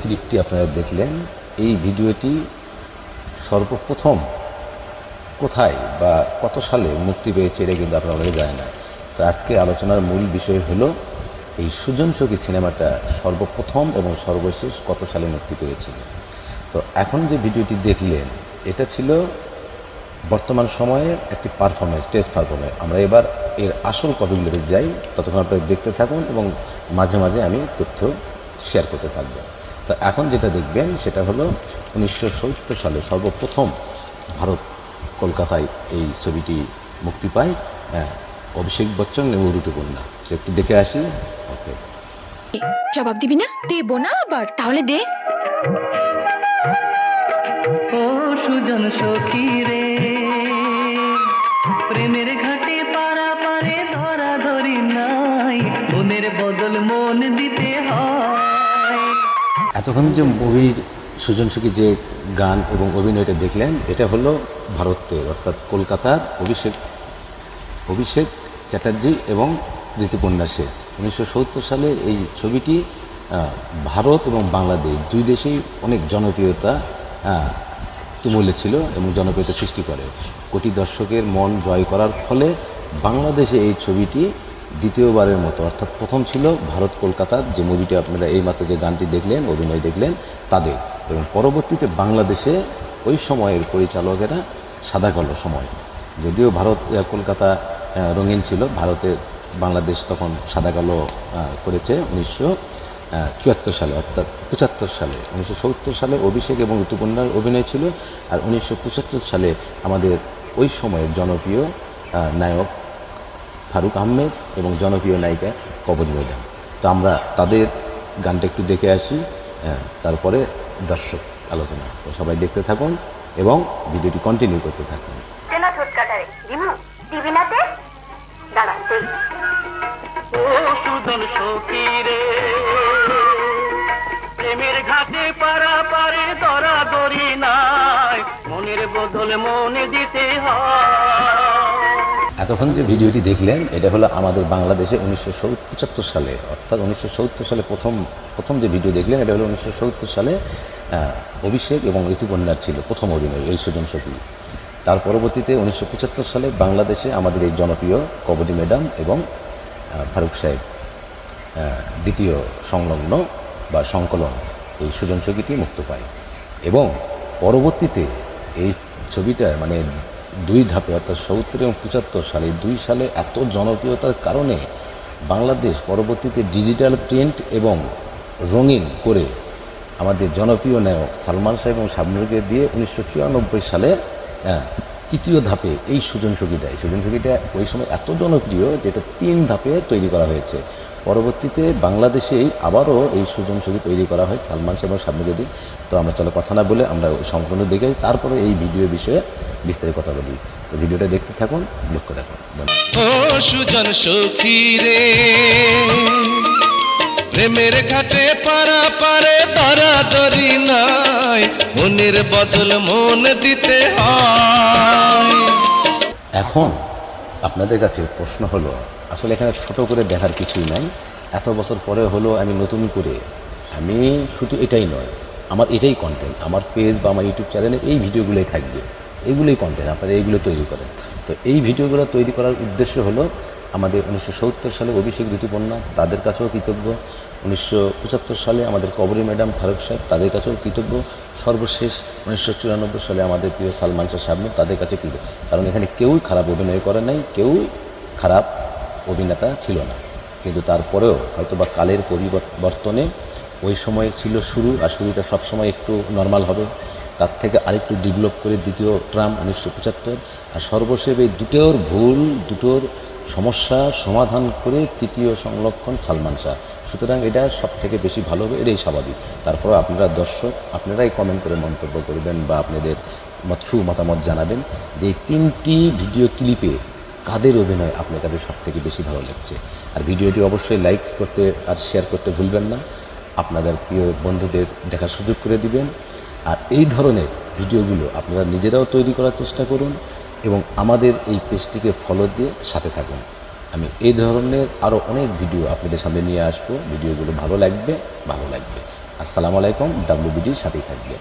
ক্লিপটি আপনারা দেখলেন, এই ভিডিওটি সর্বপ্রথম কোথায় বা কত সালে মুক্তি পেয়েছে এটা কিন্তু আপনারা অনেকে জানেন না। তো আজকে আলোচনার মূল বিষয় হলো, এই সুজন সখী সিনেমাটা সর্বপ্রথম এবং সর্বশেষ কত সালে মুক্তি পেয়েছিল তো এখন যে ভিডিওটি দেখলেন, এটা ছিল বর্তমান সময়ে একটি পারফরমেন্স স্টেজ পারফরমেন্স আমরা এবার এর আসল কপিগুলোতে যাই, ততক্ষণ আপনারা দেখতে থাকুন এবং মাঝে মাঝে আমি তথ্য শেয়ার করতে থাকব। তো এখন যেটা দেখবেন সেটা হলো উনিশশো সত্তর সালে সর্বপ্রথম ভারত কলকাতায় এই ছবিটি মুক্তি পায় হ্যাঁ, অভিষেক বচ্চন এবং ঋতুপর্ণা একটু দেখে আসি। ওকে। জবাব দিবি না? দেবো না আবার? তাহলে দে। ও সুজন সখী রে প্রেমের ঘাটে পারা পারে ধরা ধরি নাই মনের বদল মন দিতে হয়। এতক্ষণ যে মুভির সুজন সুখী যে গান এবং অভিনয়টা দেখলেন, এটা হলো ভারতের, অর্থাৎ কলকাতার অভিষেক অভিষেক চ্যাটার্জি এবং ঋতুপর্ণা সেন। উনিশশো সত্তর সালে এই ছবিটি ভারত এবং বাংলাদেশ দুই দেশেই অনেক জনপ্রিয়তা তুমুলে ছিল এবং জনপ্রিয়তা সৃষ্টি করে। কোটি দর্শকের মন জয় করার ফলে বাংলাদেশে এই ছবিটি দ্বিতীয়বারের মতো, অর্থাৎ প্রথম ছিল ভারত কলকাতার যে মুভিটি আপনারা এই এইমাত্র যে গানটি দেখলেন, অভিনয় দেখলেন, তাদের। এবং পরবর্তীতে বাংলাদেশে ওই সময়ের পরিচালকেরা সাদা কালো সময়। যদিও ভারত কলকাতা রঙিন ছিল, ভারতে বাংলাদেশ তখন সাদা কালো করেছে উনিশশো চুয়াত্তর সালে, অর্থাৎ পঁচাত্তর সালে। উনিশশো সত্তর সালে অভিষেক এবং ঋতুপর্ণার অভিনয় ছিল, আর উনিশশো পঁচাত্তর সালে আমাদের ওই সময়ের জনপ্রিয় নায়ক ফারুক আহমেদ এবং জনপ্রিয় নায়িকা কবরী ম্যাডাম তো আমরা তাদের গানটা একটু দেখে আসি তারপরে দর্শক আলোচনা। তো সবাই দেখতে থাকুন এবং ভিডিওটি কন্টিনিউ করতে থাকুন। প্রেমের ঘাটে পারা পারে ধরা ধরি নাই। মনের বদল মনে দিতে হয়। এতক্ষণ যে ভিডিওটি দেখলেন, এটা হলো আমাদের বাংলাদেশে উনিশশো পঁচাত্তর সালে, অর্থাৎ উনিশশো সত্তর সালে প্রথম প্রথম যে ভিডিও দেখলেন, এটা হলো উনিশশো সত্তর সালে অভিষেক এবং ঋতুপর্ণার ছিল প্রথম অভিনয়, এই সুজন তার পরবর্তীতে উনিশশো পঁচাত্তর সালে বাংলাদেশে আমাদের এই জনপ্রিয় কবডি ম্যাডাম এবং ফারুক সাহেব দ্বিতীয় সংলগ্ন বা সংকলন এই সুজন মুক্ত পায়। এবং পরবর্তীতে এই ছবিটা মানে দুই ধাপে অর্থাৎ সত্তর এবং পঁচাত্তর সালে দুই সালে এত জনপ্রিয়তার কারণে বাংলাদেশ পরবর্তীতে ডিজিটাল প্রিন্ট এবং রঙিন করে আমাদের জনপ্রিয় নায়ক সালমান সাহেব এবং শাবনুরকে দিয়ে উনিশশো চুরানব্বই সালে আহ, তৃতীয় ধাপে এই সুজন সঙ্গীটা এই সুজন সঙ্গীটা ওই সময় এত জনপ্রিয় যেটা তিন ধাপে তৈরি করা হয়েছে। পরবর্তীতে বাংলাদেশেই আবারও এই সুজন ছবি তৈরি করা হয়, সালমান এবং শাবনুরকে তো আমরা চলো কথা না বলে আমরা সম্পূর্ণ দেখে তারপরে এই ভিডিও বিষয়ে বিস্তারিত কথা বলি। তো ভিডিওটা দেখতে থাকুন লক্ষ্য রাখুন সুজন প্রেমের ঘাটে পারা পারে ধরা ধরি নাই। মনের বদল মন দিতে হয়। এখন আপনাদের কাছে প্রশ্ন হলো, আসলে এখানে ছোট করে দেখার কিছুই নাই। এত বছর পরে হলো, আমি নতুন করে। আমি শুধু এটাই নয়, আমার এটাই কন্টেন্ট আমার পেজ বা আমার ইউটিউব চ্যানেলে এই ভিডিওগুলোই থাকবে। এইগুলোই কন্টেন্ট আপনারা এইগুলো তৈরি করেন। তো এই ভিডিওগুলো তৈরি করার উদ্দেশ্য হলো, আমাদের উনিশশো সত্তর সালে অভিষেক ঋতুপর্ণা, তাদের কাছেও কৃতজ্ঞ। উনিশশো পঁচাত্তর সালে আমাদের কবরী ম্যাডাম ফারুক সাহেব তাদের কাছেও কৃতজ্ঞ। সর্বশেষ উনিশশো চুরানব্বই সালে আমাদের প্রিয় সালমান শাহ সাহেব তাদের কাছে কৃতজ্ঞ। কারণ এখানে কেউই খারাপ অভিনয় করে নাই, কেউই খারাপ অভিনেতা ছিল না। কিন্তু তারপরেও হয়তো বা কালের পরিবর্তনে ওই সময় ছিল শুরু আর শুরুটা সবসময় একটু নর্মাল হবে। তার থেকে আরেকটু ডেভেলপ করে দ্বিতীয় ট্রাম উনিশশো পঁচাত্তর আর সর্বশেষ এই দুটোর ভুল, দুটোর সমস্যা সমাধান করে তৃতীয় সংরক্ষণ সালমান শাহ। সুতরাং এটা সব থেকে বেশি ভালো হবে, এটাই স্বাভাবিক। তারপর আপনারা দর্শক, আপনারাই কমেন্ট করে মন্তব্য করবেন বা আপনাদের মত সু মতামত জানাবেন যে তিনটি ভিডিও ক্লিপে কাদের অভিনয় আপনার কাছে সব থেকে বেশি ভালো লাগছে। আর ভিডিওটি অবশ্যই লাইক করতে আর শেয়ার করতে ভুলবেন না। আপনাদের প্রিয় বন্ধুদের দেখার সুযোগ করে দিবেন। আর এই ধরনের ভিডিওগুলো আপনারা নিজেরাও তৈরি করার চেষ্টা করুন এবং আমাদের এই পেজটিকে ফলো দিয়ে সাথে থাকুন। আমি এই ধরনের আরও অনেক ভিডিও আপনাদের সামনে নিয়ে আসব। ভিডিওগুলো ভালো লাগবে ভালো লাগবে। আসসালামু আলাইকুম ডাব্লিউবিডির সাথেই থাকবেন।